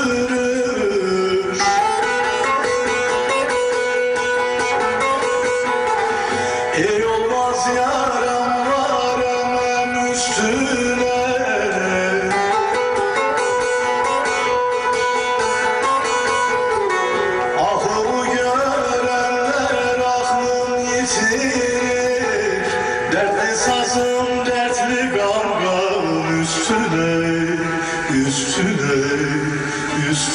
üstüne götürür Ey olmaz yaram varemem üstüne. Ahımı görenler aklını yitirir Dertli sazım dertli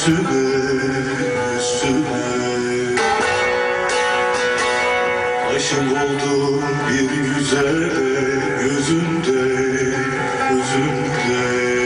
üstüne, üstüne. Aşık oldum bir güzel gözünde, gözünde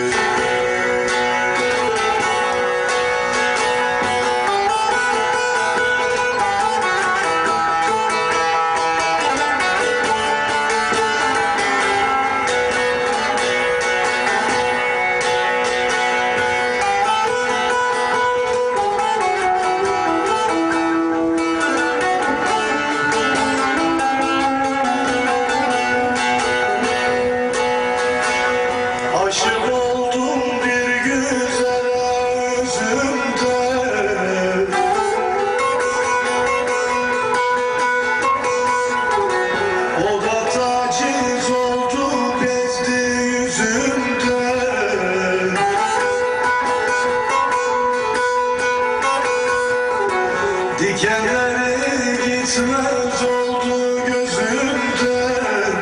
Dikenleri gitmez oldu gözümden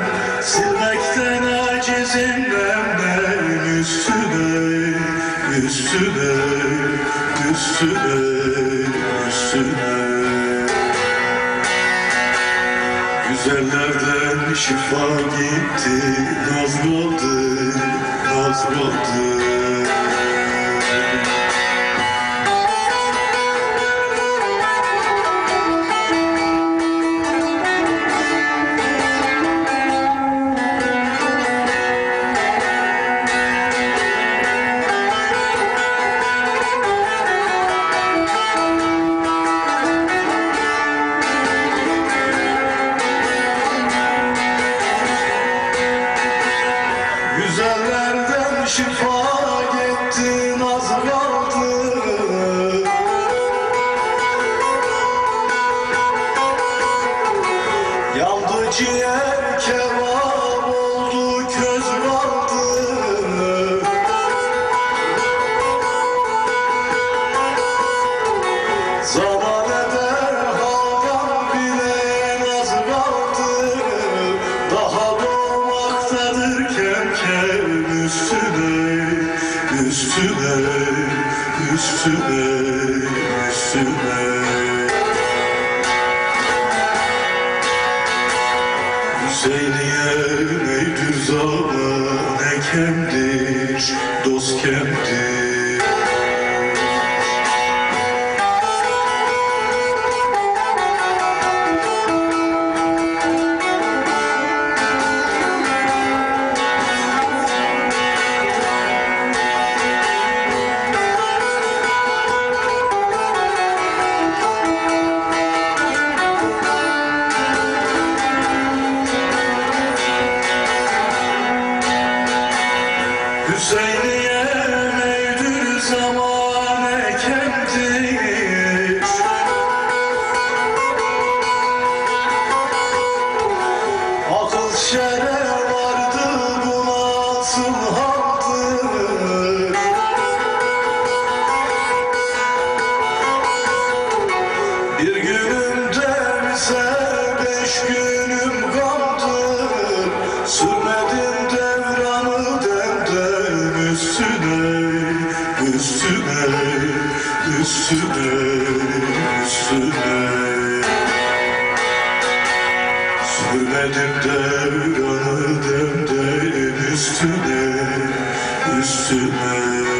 Silmekten acizim nemnem üstüne Üstüne, üstüne, üstüne Güzellerden şifa gitti. Naz kaldı, naz kaldı üstüne, üstüne Hüseyniye neydür zaman ekemdir, dost kemdir say üstüne, üstüne Sürmedim devranı demden üstüne Üstüne